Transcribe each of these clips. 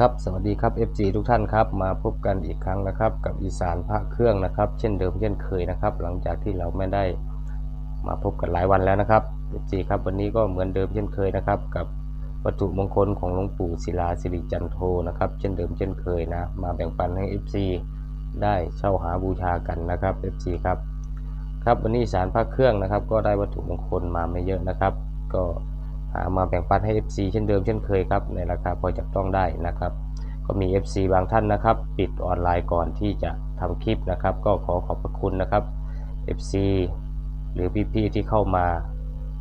ครับสวัสดีครับ FC ทุกท่านครับมาพบกันอีกครั้งนะครับ กับอีสานพระเครื่องนะครับ เช่นเดิมเช่นเคยนะครับ หลังจากที่เราไม่ได้มาพบกันหลายวันแล้วนะครับ FC ครับวันนี้ก็เหมือนเดิมเช่นเคยนะครับ กับวัตถุมงคลของหลวงปู่ศิลาสิริจันโทนะครับ เช่นเดิมเช่นเคยนะ มาแบ่งปันให้ FC ได้เช่าหาบูชากันนะครับ FC ครับครับวันนี้อีสารพระเครื่องนะครับ ก็ได้วัตถุมงคลมาไม่เยอะนะครับ ก็ มาแบ่งปันให้ FC เช่นเดิมเช่นเคยครับในราคาพอจับต้องได้นะครับ ก็มี FC บางท่านนะครับ ปิดออนไลน์ก่อนที่จะทำคลิปนะครับ ก็ขอขอบพระคุณนะครับ FC หรือพี่ๆที่เข้ามา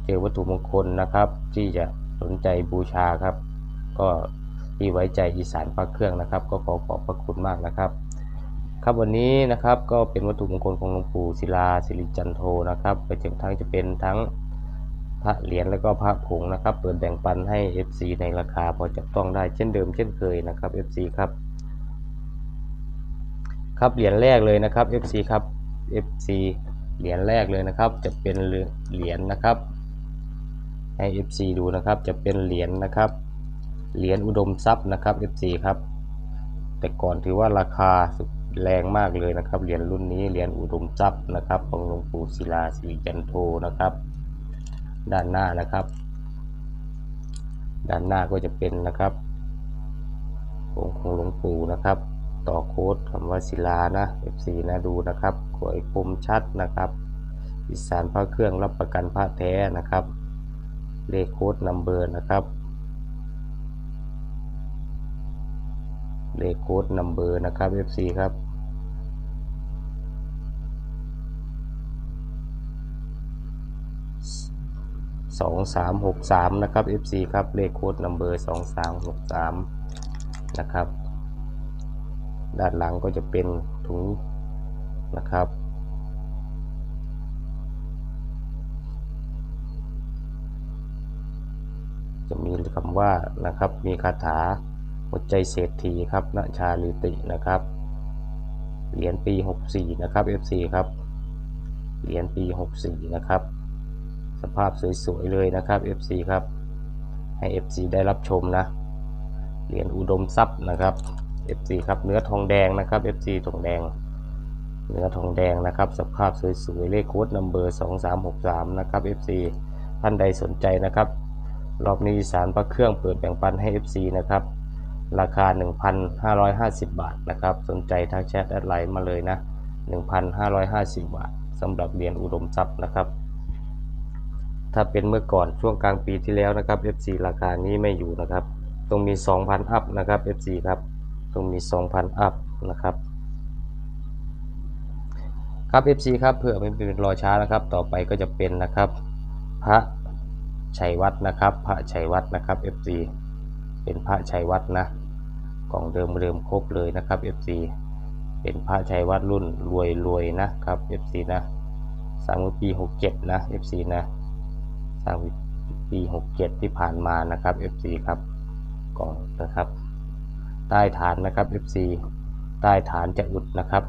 เจอวัตถุมงคลนะครับ ที่จะสนใจบูชาครับ ก็ที่ไว้ใจอีสานพระเครื่องนะครับ ก็ขอขอบพระคุณมากนะครับ ครับวันนี้นะครับก็เป็นวัตถุมงคลของหลวงปู่ศิลาสิริจันโทนะครับไปถึงทั้งจะเป็นทั้ง พระเหรียญแล้วก็พระผงนะครับ เปิดแบ่งปันให้ FC ในราคาพอจับต้องได้เช่นเดิมเช่นเคยนะครับ FC ครับ ครับเหรียญแรกเลยนะครับ FC ครับ FC เหรียญแรกเลยนะครับ จะเป็นเหรียญนะครับให้ FC ดูนะครับจะเป็นเหรียญนะครับเหรียญอุดมทรัพย์นะครับ FC ครับ แต่ก่อนถือว่าราคาแรงมากเลยนะครับเหรียญรุ่นนี้เหรียญอุดมทรัพย์นะครับของหลวงปู่ศิลาสิริจันโทนะครับ ด้านหน้านะครับ ด้านหน้าก็จะเป็นนะครับองค์ของหลวงปู่นะครับ ต่อโค้ดคำว่าศิลานะ F4 นะดูนะครับขวยคมชัดนะครับอีสานพระเครื่องรับประกันพระแท้นะครับ เลขโค้ดนัมเบอร์นะครับเลขโค้ดนัมเบอร์นะครับ F4 ครับ สองสามหกสามนะครับ FC ครับเลขโค้ดนัมเบอร์สองสามหกสามนะครับ ด้านหลังก็จะเป็นถุงนะครับ จะมีคำว่านะครับมีคาถาหัวใจเศรษฐีครับณชาลิตินะครับเหรียญปี 64 นะครับ FC ครับเหรียญปี 64 นะครับ สภาพสวยๆเลยนะครับ FC ครับ ให้ FC ได้รับชมนะเหรียญอุดมทรัพย์นะครับ FC ครับเนื้อทองแดงนะครับ FC ทองแดง เนื้อทองแดงนะครับ สภาพสวยๆเลขโค้ดนัมเบอร์2363 นะครับ FC ท่านใดสนใจนะครับ รอบนี้อีสารพระเครื่องเปิดแบ่งปันให้ FC นะครับ ราคา 1,550 บาทนะครับ สนใจทักแชทแอดไลน์มาเลยนะ 1,550 บาทสำหรับเหรียญอุดมทรัพย์นะครับ ถ้าเป็นเมื่อก่อนช่วงกลางปีที่แล้วนะครับ FC ราคานี้ไม่อยู่นะครับ ต้องมี 2,000 อัพนะครับ FC ครับต้องมี 2,000 อัพนะครับครับ FC ครับเพื่อไม่เป็นรอช้านะครับ ต่อไปก็จะเป็นนะครับ พระชัยวัฒนะครับ พระชัยวัฒนะครับ FC เป็นพระชัยวัฒนะกล่องเดิมเดิมครบเลยนะครับ FC เป็นพระชัยวัฒรุ่นรวยรวยนะครับ FC นะสางเมื่อปี67นะ FC นะ สร้างปี67ที่ผ่านมานะครับ FC ครับกล่องนะครับ ใต้ฐานนะครับ FC ใต้ฐานจะอุดนะครับ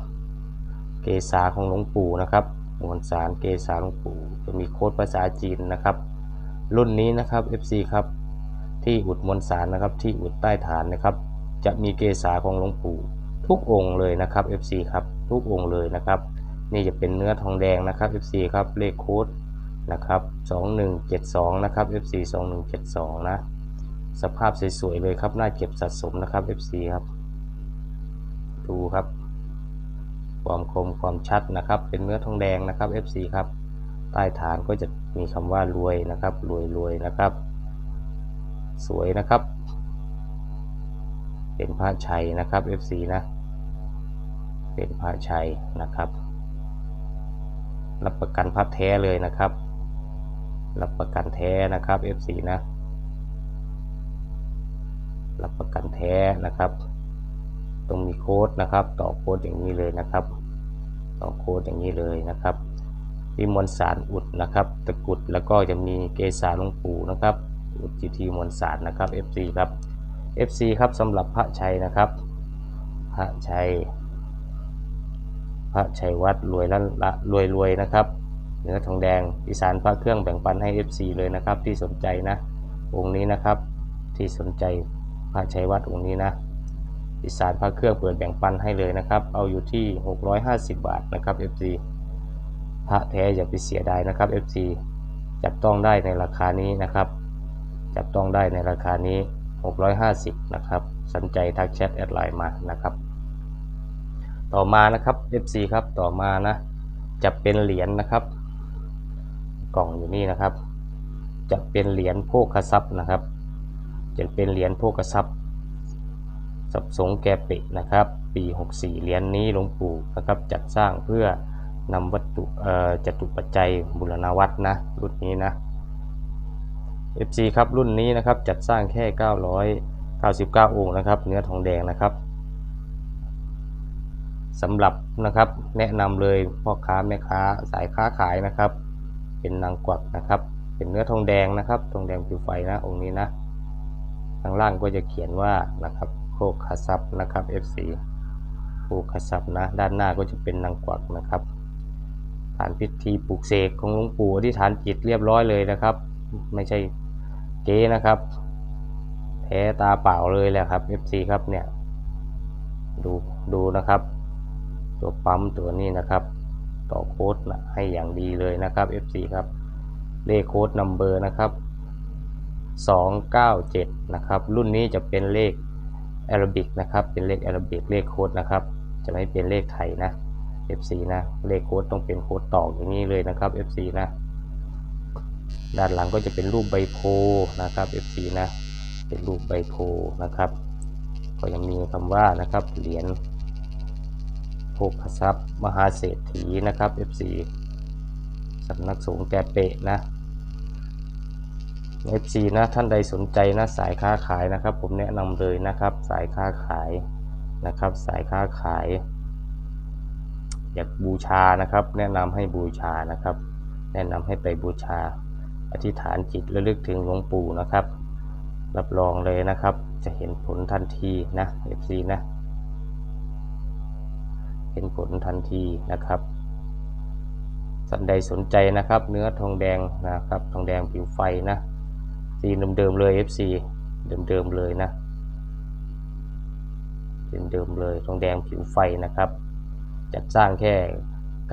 เกษาของหลวงปู่นะครับมวลสารเกษาหลวงปู่จะมีโค้ดภาษาจีนนะครับ รุ่นนี้นะครับ FC ครับที่อุดมวลสารนะครับที่อุดใต้ฐานนะครับ จะมีเกษาของหลวงปู่ทุกองค์เลยนะครับ FC ครับทุกองค์เลยนะครับ นี่จะเป็นเนื้อทองแดงนะครับ FC ครับเลขโค้ด นะครับ 2172 นะครับ FC 2172 นะ สภาพสวยๆเลยครับ น่าเก็บสะสมนะครับ FC ครับ ดูครับ ความคมความชัดนะครับ เป็นเนื้อทองแดงนะครับ FC ครับ ใต้ฐานก็จะมีคำว่ารวยนะครับ รวยรวยนะครับ สวยนะครับ เป็นพระชัยนะครับ FC นะ เป็นพระชัยนะครับ รับประกันพระแท้เลยนะครับ รับประกันแท้นะครับ F4 นะรับประกันแท้นะครับต้องมีโค้ดนะครับ ต่อโค้ดอย่างนี้เลยนะครับ ต่อโค้ดอย่างนี้เลยนะครับมีมวลสารอุดนะครับตะกุดแล้วก็จะมีเกสาหลวงปู่นะครับอุดจีทีมวลสารนะครับ F4 ครับ F4 ครับสำหรับพระชัยนะครับ พระชัย พระชัยวัดรวยละละรวยรวยนะครับ เนื้อทองแดงอีสานพระเครื่องแบ่งปันให้ FC เลยนะครับ ที่สนใจนะ องค์นี้นะครับที่สนใจพระชัยวัดองค์นี้นะอีสานพระเครื่องเปิดแบ่งปันให้เลยนะครับ เอาอยู่ที่ 650 บาทนะครับ FC พระแท้อย่าไปเสียดายนะครับ FC จับต้องได้ในราคานี้นะครับ จับต้องได้ในราคานี้ 650 นะครับ สนใจทักแชทแอดไลน์มานะครับ ต่อมานะครับ FC ครับ ต่อมานะ จะเป็นเหรียญนะครับ กล่องอยู่นี่นะครับ จะเป็นเหรียญโภคทรัพย์นะครับ จะเป็นเหรียญโภคทรัพย์สับสงแกเปะนะครับ ปี 64 เหรียญนี้หลวงปู่นะครับจัดสร้างเพื่อนำวัตถุเอ่อจตุปัจจัยบุรณวัตรนะรุ่นนี้นะ FC ครับรุ่นนี้นะครับจัดสร้างแค่ 999 องค์นะครับ เนื้อทองแดงนะครับสำหรับนะครับแนะนำเลยพ่อค้าแม่ค้าสายค้าขายนะครับ เป็นนางกวักนะครับ เป็นเนื้อทองแดงนะครับ ทองแดงผิวไฟนะองค์นี้นะข้างล่างก็จะเขียนว่านะครับโคกคาซับนะครับ FC โคกคาซับนะ ด้านหน้าก็จะเป็นนางกวักนะครับ ฐานพิธีปลูกเสกของหลวงปู่ที่ฐานจิตเรียบร้อยเลยนะครับ ไม่ใช่เก๊นะครับแท้ตาเปล่าเลยแหละครับ FC ครับเนี่ย ดูดูนะครับ ตัวปั๊มตัวนี้นะครับ ต่อโค้ดนะให้อย่างดีเลยนะครับ FC ครับเลขโค้ดนัมเบอร์นะครับ 297 นะครับ รุ่นนี้จะเป็นเลขแอรบิกนะครับ เป็นเลขแอรบิกเลขโค้ดนะครับ จะไม่เป็นเลขไทยนะ FC นะ เลขโค้ดต้องเป็นโค้ดตอกอย่างนี้เลยนะครับ FC นะ ด้านหลังก็จะเป็นรูปใบโพล์นะครับ FC นะ เป็นรูปใบโพล์นะครับ ก็ยังมีคำว่านะครับ เหรียญ โภคทรัพย์มหาเศรษฐีนะครับ FC สำนักสงฆ์แกเปะนะ FC นะท่านใดสนใจนะสายค้าขายนะครับ ผมแนะนำเลยนะครับ สายค้าขายนะครับ สายค้าขาย อยากบูชานะครับ แนะนำให้บูชานะครับ แนะนำให้ไปบูชา อธิษฐานจิตระลึกถึงหลวงปู่นะครับ รับรองเลยนะครับ จะเห็นผลทันทีนะ FC นะ เห็นผลทันทีนะครับสันใดสนใจนะครับ เนื้อทองแดงนะครับ ทองแดงผิวไฟนะสีเดิมๆเลย FC เดิมๆเลยนะเดิมๆเลยทองแดงผิวไฟนะครับ จัดสร้างแค่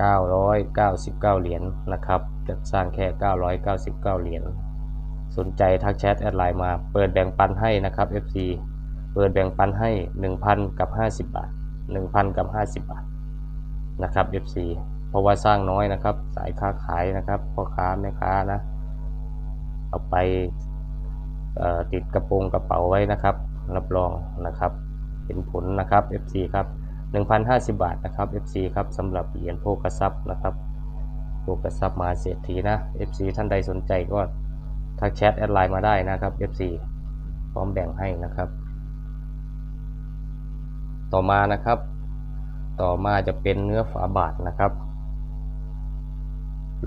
999 เหรียญนะครับ จัดสร้างแค่ 999 เหรียญสนใจทักแชทแอดไลน์มา เปิดแบ่งปันให้นะครับ FC เปิดแบ่งปันให้ 1,000 กับ 50 บาท 1,000 กับ 50 บาท นะครับ FC เพราะว่าสร้างน้อยนะครับ สายค้าขายนะครับพ่อค้าแม่ค้านะ เอาไปติดกระโปรงกระเป๋าไว้นะครับ รับรองนะครับเห็นผลนะครับ FC ครับ1,050 บาทนะครับ FC ครับสำหรับเหรียญโภคทรัพย์นะครับโภคทรัพย์มาเศรษฐีนะ FC ท่านใดสนใจก็ทักแชทแอดไลน์มาได้นะครับ FC พร้อมแบ่งให้นะครับ ต่อมานะครับ ต่อมาจะเป็นเนื้อฝาบาทนะครับ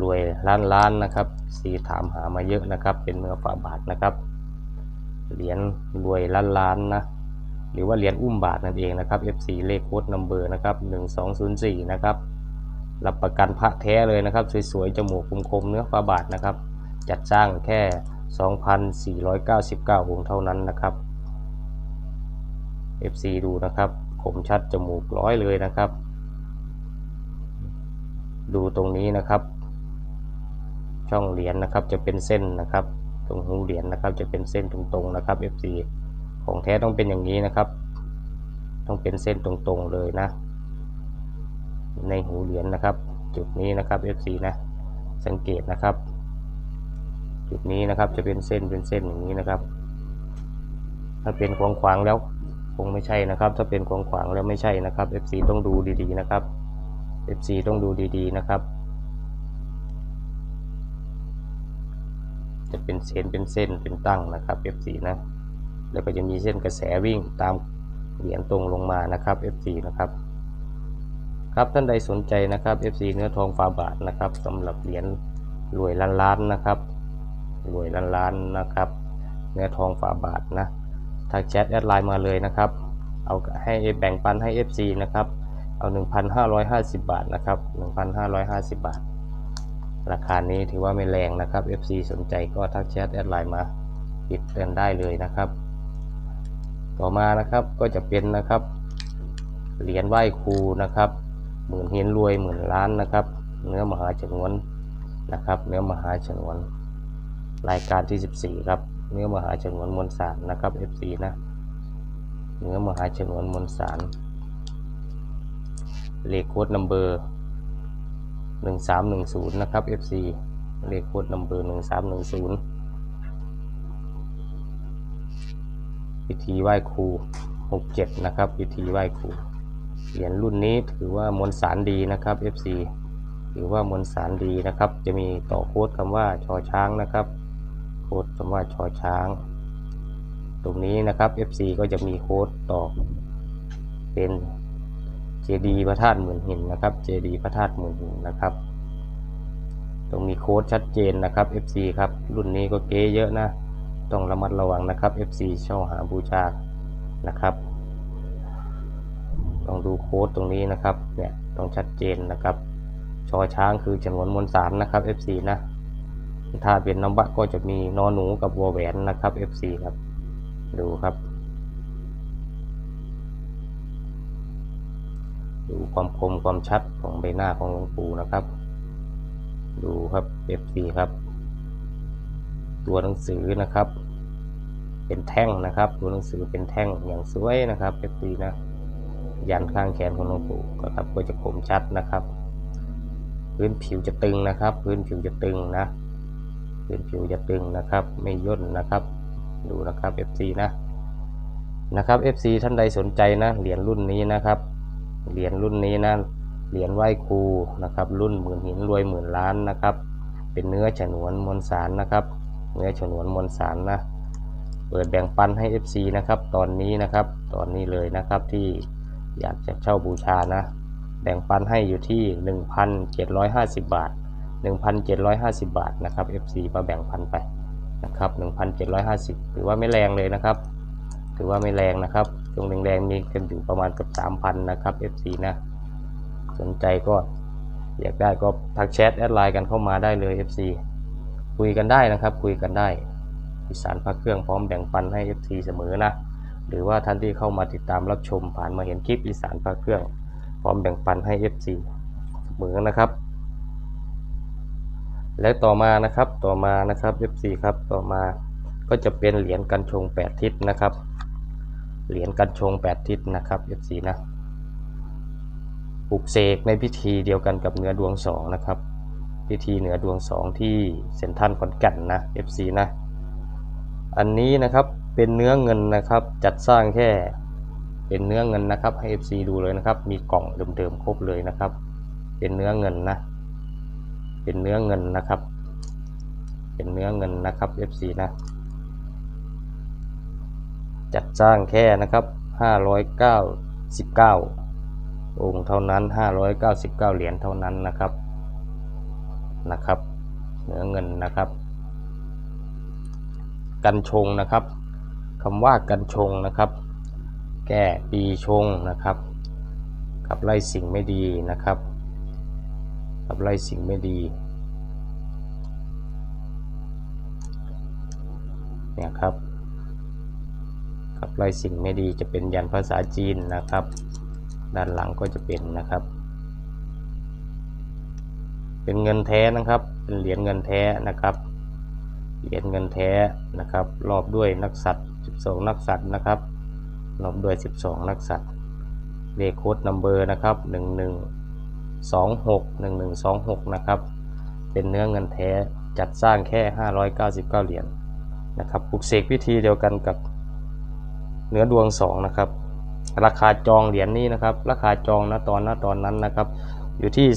รวยล้านล้านนะครับสีถามหามาเยอะนะครับ เป็นเนื้อฝาบาทนะครับ เหรียญรวยล้านล้านนะหรือว่าเหรียญอุ้มบาทนั่นเองนะครับ FC เลขโค้ดนัมเบอร์นะครับ1204นะครับรับประกันพระแท้เลยนะครับสวยๆจมูกคมๆเนื้อฝาบาทนะครับ จัดสร้างแค่ 2,499องค์เท่านั้นนะครับ FC ดูนะครับ มชัดจมูกร้อยเลยนะครับ ดูตรงนี้นะครับ ช่องเหรียญนะครับจะเป็นเส้นนะครับ ตรงหูเหรียญนะครับจะเป็นเส้นตรงๆนะครับ FC ของแท้ต้องเป็นอย่างนี้นะครับ ต้องเป็นเส้นตรงๆเลยนะ ในหูเหรียญนะครับ จุดนี้นะครับ FC นะ สังเกตนะครับ จุดนี้นะครับจะเป็นเส้นเป็นเส้นอย่างนี้นะครับ ถ้าเป็นขวางขวางๆแล้ว คงไม่ใช่นะครับ ถ้าเป็นขวางขวางแล้วไม่ใช่นะครับ FC ต้องดูดีๆนะครับ FC ต้องดูดีๆนะครับ จะเป็นเส้นเป็นเส้นเป็นตั้งนะครับ F4 นะแล้วก็จะมีเส้นกระแสวิ่งตามเหรียญตรงลงมานะครับ F4 นะครับครับท่านใดสนใจนะครับ F4 เนื้อทองฝาบาทนะครับสำหรับเหรียญรวยล้านล้านๆนะครับรวยล้านล้านๆนะครับ เนื้อทองฝาบาทนะ ทักแชทแอดไลน์มาเลยนะครับ เอาให้แบ่งปันให้ FC นะครับ เอา 1,550 บาทนะครับ 1,550 บาท ราคานี้ถือว่าไม่แรงนะครับ FC สนใจก็ทักแชทแอดไลน์มาติดเตือนได้เลยนะครับ ต่อมานะครับก็จะเป็นนะครับ เหรียญไหว้ครูนะครับ หมื่นเฮียนรวยหมื่นล้านนะครับ เนื้อมหาฉนวนนะครับ เนื้อมหาฉนวน รายการที่ 14 ครับ เนื้อมหาฉนวนมวลสารนะครับ FC นะ เนื้อมหาฉนวนมวลสารเลขโค้ดนัมเบอร์1310นะครับ FC เลขโค้ดนัมเบอร์1310พิธีไหว้ครู67นะครับ พิธีไหว้ครูเหรียญรุ่นนี้ถือว่ามวลสารดีนะครับ FC ถือว่ามวลสารดีนะครับ จะมีต่อโค้ดคำว่าชอช้างนะครับ โค้ดคำว่าชอช้าง ตรงนี้นะครับ FC ก็จะมีโค้ดต่อ เป็นเจดีพระธาตุหมื่นหินนะครับเจดีพระธาตุหมื่นหินนะครับ ตรงมีโค้ดชัดเจนนะครับ FC ครับ รุ่นนี้ก็เก๊เยอะนะ ต้องระมัดระวังนะครับ FC เช่าหาบูชานะครับต้องดูโค้ดตรงนี้นะครับเนี่ยต้องชัดเจนนะครับชอช้างคือจำนวนมวลสารนะครับ FC นะ ถ้าเป็นน้ำบะก็จะมีนอหนูกับวัวแหวนนะครับ FC ครับ ดูครับ ดูความคมความชัดของใบหน้าของหลวงปู่นะครับ ดูครับ FC ครับ ตัวหนังสือนะครับ เป็นแท่งนะครับ ตัวหนังสือเป็นแท่งอย่างสวยนะครับ FC นะ ยันข้างแขนของหลวงปู่ก็ครับก็จะคมชัดนะครับพื้นผิวจะตึงนะครับ พื้นผิวจะตึงนะ พื้นผิวจะตึงนะครับ ไม่ย่นนะครับ ดูนะครับ FC นะนะครับ FC ท่านใดสนใจนะเหรียญรุ่นนี้นะครับเหรียญรุ่นนี้นะเหรียญไหว้ครูนะครับรุ่นหมื่นหินรวยหมื่นล้านนะครับ เป็นเนื้อฉนวนมวลสารนะครับ เนื้อฉนวนมวลสารนะเปิดแบ่งปันให้ FC นะครับ ตอนนี้นะครับ ตอนนี้เลยนะครับที่อยากจะเช่าบูชานะ แบ่งปันให้อยู่ที่ 1,750 บาท 1,750 บาทนะครับ FC มาแบ่งปันไปนะครับ1,750ถือว่าไม่แรงเลยนะครับ ถือว่าไม่แรงนะครับตรงแรงๆมีกันอยู่ประมาณกับ3,000นะครับ FC นะ สนใจก็อยากได้ก็ทักแชทแอดไลน์กันเข้ามาได้เลย FC คุยกันได้นะครับ คุยกันได้อีสานพระเครื่องพร้อมแบ่งปันให้ FC เสมอนะ หรือว่าท่านที่เข้ามาติดตามรับชมผ่านมาเห็นคลิปอีสานพระเครื่อง พร้อมแบ่งปันให้ FC เสมอนะครับ และต่อมานะครับต่อมานะครับ FC ครับต่อมาก็จะเป็นเหรียญกันชง 8 ทิศนะครับ เหรียญกันชง 8 ทิศนะครับ FC นะปลุกเสกในพิธีเดียวกันกับเนื้อดวงสองนะครับ พิธีเหนือดวงสองที่เซนทรันขอนแก่นนะ FC นะอันนี้นะครับเป็นเนื้อเงินนะครับจัดสร้างแค่เป็นเนื้อเงินนะครับให้ FC ดูเลยนะครับ มีกล่องเดิมๆครบเลยนะครับ เป็นเนื้อเงินนะ เป็นเนื้อเงินนะครับ เป็นเนื้อเงินนะครับ FC นะจัดสร้างแค่นะครับ 599 องค์เท่านั้น 599 เหรียญเท่านั้นนะครับนะครับเนื้อเงินนะครับ กันชงนะครับคำว่ากันชงนะครับ แก้ปีชงนะครับขับไล่สิ่งไม่ดีนะครับ ขับไล่สิ่งไม่ดีเนี่ยครับขับไล่สิ่งไม่ดีจะเป็นยันภาษาจีนนะครับ ด้านหลังก็จะเป็นนะครับ เป็นเงินแท้นะครับ เป็นเหรียญเงินแท้นะครับเหรียญเงินแท้นะครับ รอบด้วยนักสัตว์ 12 นักสัตว์นะครับรอบด้วย 12 นักสัตว์เลขโค้ดนัมเบอร์นะครับ 26 1126 นะครับ เป็นเนื้อเงินแท้จัดสร้างแค่ 599 เหรียญนะครับปลุกเสกพิธีเดียวกันกับเนื้อดวง 2 นะครับ ราคาจองเหรียญนี้นะครับ ราคาจองนะตอนนะตอนนั้นนะครับ อยู่ที่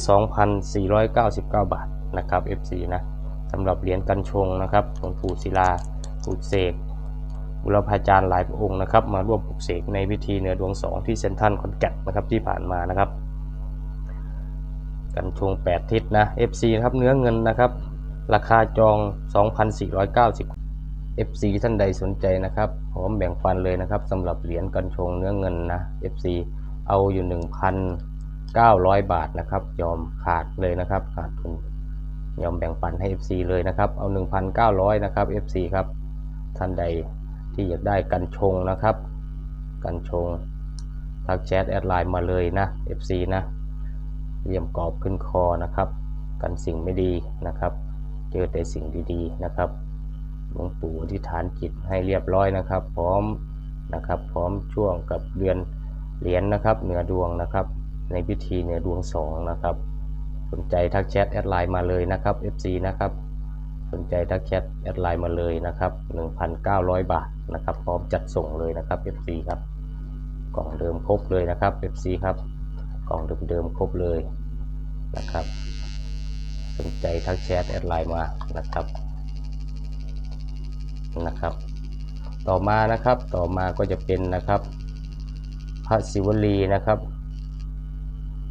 2,499 บาทนะครับ FC นะสำหรับเหรียญกันชงนะครับหลวงปู่ศิลาปลุกเสกบุรพาจารย์หลายพระองค์นะครับ มาร่วมปลุกเสกในพิธีเหนือดวงสองที่เซนทัลคอนแกตนะครับที่ผ่านมานะครับ กันชง 8 ทิศนะ FC นะครับเนื้อเงินนะครับ ราคาจอง 2,490 FC ท่านใดสนใจนะครับพร้อมแบ่งปันเลยนะครับสำหรับเหรียญกันชงเนื้อเงินนะ FC เอาอยู่ 1,900 บาทนะครับ ยอมขาดเลยนะครับขาดทุนยอมแบ่งปันให้ FC เลยนะครับเอา 1,900นะครับ FC ครับท่านใดที่อยากได้กันชงนะครับ กันชงทักแชทแอดไลน์มาเลยนะ FC นะ เยี่ยมกรอบขึ้นคอนะครับ กันสิ่งไม่ดีนะครับ เจอแต่สิ่งดีๆนะครับหลวงปู่อธิษฐานจิตให้เรียบร้อยนะครับ พร้อมนะครับพร้อมช่วงกับเดือนเหรียญนะครับ เหนือดวงนะครับ ในพิธีเหนือดวงสองนะครับสนใจทักแชทแอดไลน์มาเลยนะครับ FC นะครับสนใจทักแชทแอดไลน์มาเลยนะครับ 1,900 บาทนะครับ พร้อมจัดส่งเลยนะครับ FC ครับ กล่องเดิมครบเลยนะครับ FC ครับ กล่องเดิมๆครบเลย นะครับ สนใจทักแชทแอดไลน์มานะครับนะครับ ต่อมานะครับต่อมาก็จะเป็นนะครับพระศิวลีนะครับ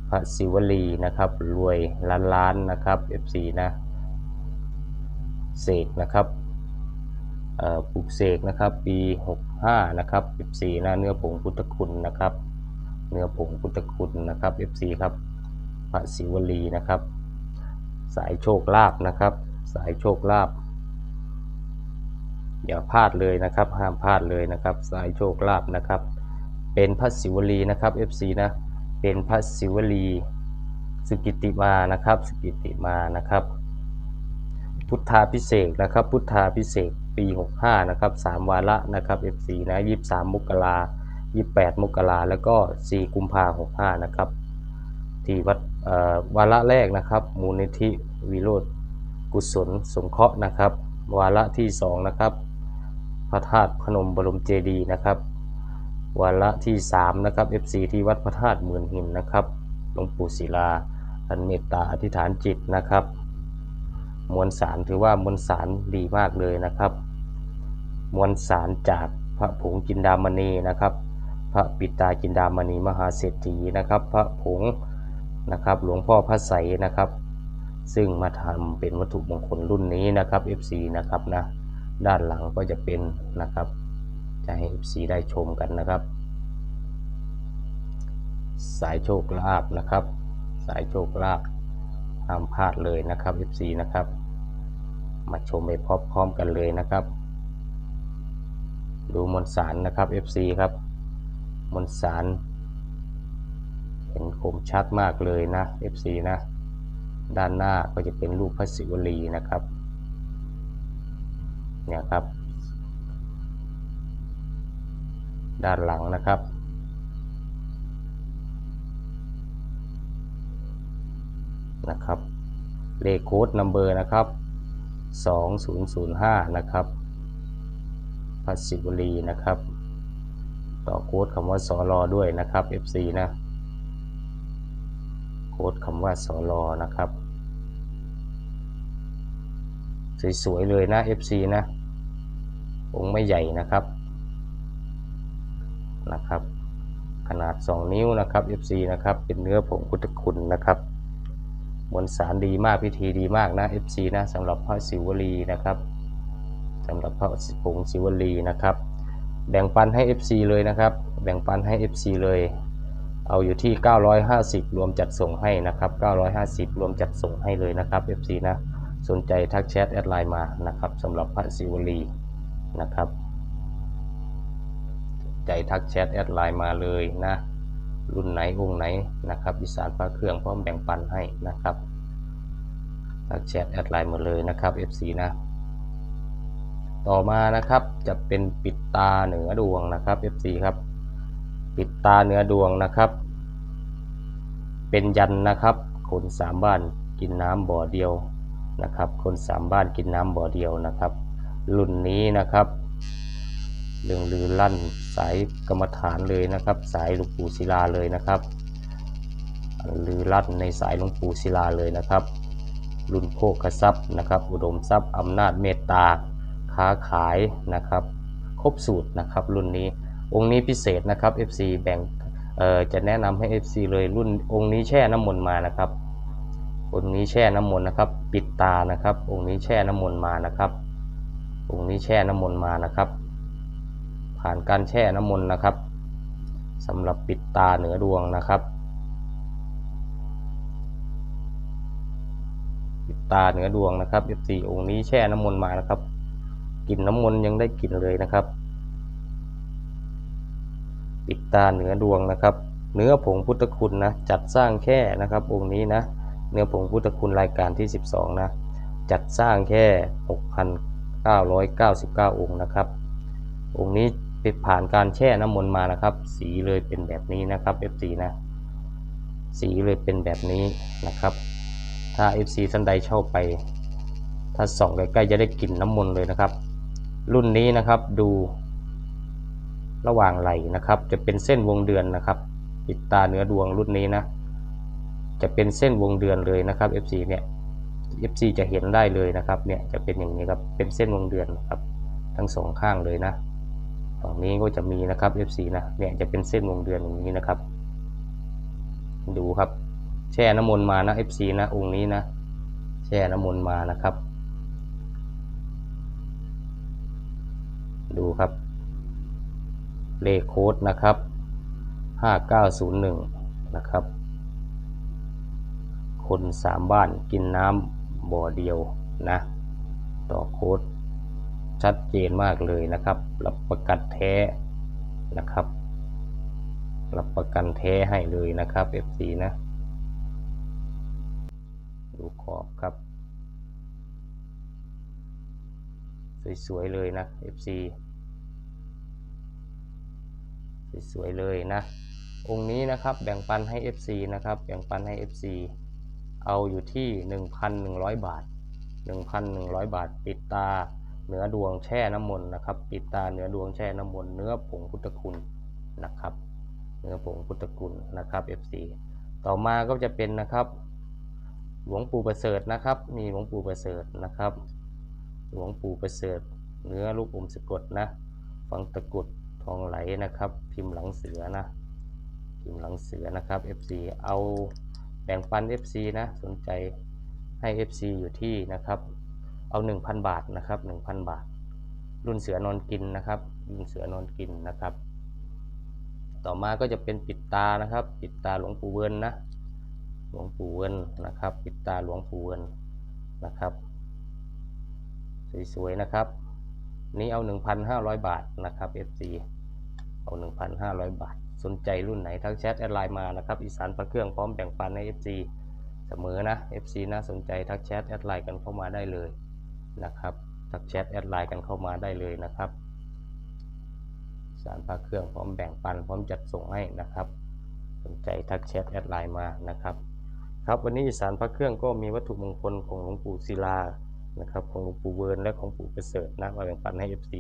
พระศิวลีนะครับรวยล้านล้านนะครับ FC นะเสกนะครับปลูกเสกนะครับปี 65 นะครับ FC นะเนื้อผงพุทธคุณนะครับ เนื้อผงพุทธคุณนะครับ FC ครับ พระศิวลีนะครับ สายโชคลาภนะครับ สายโชคลาภอย่าพลาดเลยนะครับ ห้ามพลาดเลยนะครับ สายโชคลาภนะครับ เป็นพระศิวลีนะครับ FC นะเป็นพระศิวลีสกิติมานะครับสกิติมานะครับ พุทธาพิเศษนะครับ พุทธาพิเศษปี 65 นะครับ 3 วาระนะครับ FC นะ23 มกรา28 มกราแล้วก็ 4 กุมภา65 นะครับ ที่วัด วาระแรกนะครับ มูลนิธิวิโรธกุศลสงเคราะห์นะครับ วาระที่2นะครับพระธาตุพนมบรมเจดีย์นะครับ วาระที่3นะครับ FC ที่วัดพระธาตุหมื่นหินนะครับหลวงปู่ศิลาท่านเมตตาอธิษฐานจิตนะครับ มวลสารถือว่ามวลสารดีมากเลยนะครับ มวลสารจากพระผงจินดามณีนะครับ พระปิตาจินดามณีมหาเศรษฐีนะครับ พระผง นะครับหลวงพ่อพระไสนะครับ ซึ่งมาทำเป็นวัตถุมงคลรุ่นนี้นะครับ FC นะครับนะด้านหลังก็จะเป็นนะครับ จะให้ FC ได้ชมกันนะครับ สายโชคลาภนะครับ สายโชคลาภห้ามพลาดเลยนะครับ FC นะครับ มาชมไปพร้อมๆกันเลยนะครับ ดูมวลสารนะครับ FC ครับมวลสาร เห็นคมชัดมากเลยนะ FC นะ ด้านหน้าก็จะเป็นรูปพระศิวลีนะครับ เนี่ยครับ ด้านหลังนะครับนะครับเลขโค้ดนัมเบอร์นะครับ 2005 นะครับพัสิบุรีนะครับ ต่อโค้ดคำว่าสอรอด้วยนะครับ FC นะ ค้ดคำว่าสอรอนะครับ สวยๆเลยนะ FC นะ องค์ไม่ใหญ่นะครับนะครับ ขนาด 2 นิ้วนะครับ FC นะครับ เป็นเนื้อผงพุทธคุณนะครับมวลสารดีมากพิธีดีมากนะ FC นะสำหรับพระศิวลีนะครับสำหรับพระผงศิวลีนะครับ แบ่งปันให้ FC เลยนะครับ แบ่งปันให้ FC เลย เอาอยู่ที่ 950 รวมจัดส่งให้นะครับ 950 รวมจัดส่งให้เลยนะครับ FC นะ สนใจทักแชทแอดไลน์มานะครับสำหรับพระศิวลีนะครับใจทักแชทแอดไลน์มาเลยนะ รุ่นไหนองค์ไหนนะครับอีสานพระเครื่องพร้อมแบ่งปันให้นะครับทักแชทแอดไลน์มาเลยนะครับ FC นะต่อมานะครับจะเป็นปิดตาเหนือดวงนะครับ FC ครับ ปิดตาเนื้อดวงนะครับ เป็นยันนะครับ คนสามบ้านกินน้ำบ่อเดียวนะครับ คนสามบ้านกินน้ำบ่อเดียวนะครับ รุ่นนี้นะครับเรื่องลือลั่นสายกรรมฐานเลยนะครับ สายหลวงปู่ศิลาเลยนะครับลือลั่นในสายหลวงปู่ศิลาเลยนะครับ รุ่นโภคทรัพย์นะครับ อุดมทรัพย์อำนาจเมตตาค้าขายนะครับ ครบสูตรนะครับรุ่นนี้ องค์นี้พิเศษนะครับ FC แบ่งจะแนะนำให้ FC เลยรุ่นองค์นี้แช่น้ำมนต์มานะครับองค์นี้แช่น้ำมนต์นะครับ ปิดตานะครับ องค์นี้แช่น้ำมนต์มานะครับ องค์นี้แช่น้ำมนต์มานะครับ ผ่านการแช่น้ำมนต์นะครับสำหรับปิดตาเหนือดวงนะครับ ปิดตาเหนือดวงนะครับ F4 องค์นี้แช่น้ำมนต์มานะครับกลิ่นน้ำมนต์ยังได้กลิ่นเลยนะครับ ปิดตาเหนือดวงนะครับ เนื้อผงพุทธคุณนะจัดสร้างแค่นะครับองค์นี้นะเนื้อผงพุทธคุณรายการที่ 12นะจัดสร้างแค่ 6,999 องค์นะครับ องค์นี้เป็นผ่านการแช่น้ำมนต์มานะครับ สีเลยเป็นแบบนี้นะครับ FC นะสีเลยเป็นแบบนี้นะครับ ถ้า FC ท่านใดเช่าไป ถ้าส่องใกล้ๆจะได้กลิ่นน้ำมนต์เลยนะครับ รุ่นนี้นะครับดู ระหว่างไหลนะครับ จะเป็นเส้นวงเดือนนะครับปิดตาเนื้อดวงรุ่นนี้นะ จะเป็นเส้นวงเดือนเลยนะครับ FC เนี่ย FC จะเห็นได้เลยนะครับเนี่ยจะเป็นอย่างนี้ครับเป็นเส้นวงเดือนครับทั้งสองข้างเลยนะฝั่งนี้ก็จะมีนะครับ FC นะเนี่ยจะเป็นเส้นวงเดือนอย่างนี้นะครับ ดูครับ แช่น้ำมนต์มานะ FC นะองค์นี้นะ แช่น้ำมนต์มานะครับ ดูครับ เลขโค้ดนะครับ 5901 นะครับ คนสามบ้านกินน้ำบ่อเดียวนะ ต่อโค้ดชัดเจนมากเลยนะครับรับประกันแท้นะครับรับประกันแท้ให้เลยนะครับ FC นะ ดูขอบครับ สวยๆเลยนะ FC สวยๆเลยนะ องค์นี้นะครับแบ่งปันให้ FC นะครับ แบ่งปันให้ FC เอาอยู่ที่ 1,100 บาท 1,100 บาท ปิดตาเนื้อดวงแช่น้ำมนต์นะครับ ปิดตาเนื้อดวงแช่น้ำมนต์เนื้อผงพุทธคุณนะครับ เนื้อผงพุทธคุณนะครับ FC ต่อมาก็จะเป็นนะครับ หลวงปู่ประเสริฐนะครับมีหลวงปู่ประเสริฐนะครับ หลวงปู่ประเสริฐ เนื้อลูกอมสะกดนะ ฟังตะกุด ทองไหลนะครับ พิมพ์หลังเสือนะ พิมพ์หลังเสือนะครับ FC เอาแบ่งปัน FC นะ สนใจให้ FC อยู่ที่นะครับ เอา 1,000 บาทนะครับ 1,000 บาท รุ่นเสือนอนกินนะครับ รุ่นเสือนอนกินนะครับ ต่อมาก็จะเป็นปิดตานะครับ ปิดตาหลวงปู่เวิร์นนะ หลวงปู่เวิร์นนะครับ ปิดตาหลวงปู่เวิร์นนะครับ สวยๆนะครับ นี้เอา 1,500 บาทนะครับ FC เอา 1,500 บาท สนใจรุ่นไหนทักแชทแอดไลน์มานะครับอีสานพระเครื่องพร้อมแบ่งปันให้ FC เสมอนะ FC น่าสนใจทักแชทแอดไลน์กันเข้ามาได้เลยนะครับทักแชทแอดไลน์กันเข้ามาได้เลยนะครับอีสารพระเครื่องพร้อมแบ่งปันพร้อมจัดส่งให้นะครับสนใจทักแชทแอดไลน์มานะครับครับวันนี้อีสานพระเครื่องก็มีวัตถุมงคลของหลวงปู่ศิลานะครับของหลวงปู่เวิร์นและของปู่ประเสริฐนะมาแบ่งปันให้ FC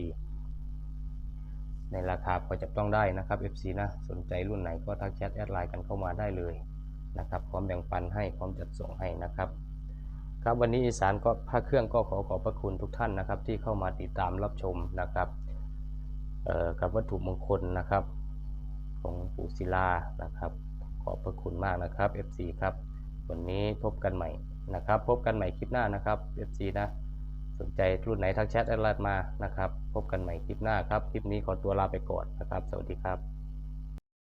ในราคาพอจับต้องได้นะครับ FC นะสนใจรุ่นไหนก็ทักแชทแอดไลน์กันเข้ามาได้เลยนะครับพร้อมแบ่งปันให้พร้อมจัดส่งให้นะครับครับวันนี้อีสานก็พระเครื่องก็ขอขอบพระคุณทุกท่านนะครับ ที่เข้ามาติดตามรับชมนะครับเอ่อกับวัตถุมงคลนะครับ ของหลวงปู่ศิลานะครับ ขอบพระคุณมากนะครับ FC ครับวันนี้พบกันใหม่นะครับ พบกันใหม่คลิปหน้านะครับ FC นะ สนใจรุ่นไหนทักแชทแอดไลน์มานะครับ พบกันใหม่คลิปหน้าครับ คลิปนี้ขอตัวลาไปก่อนนะครับ สวัสดีครับ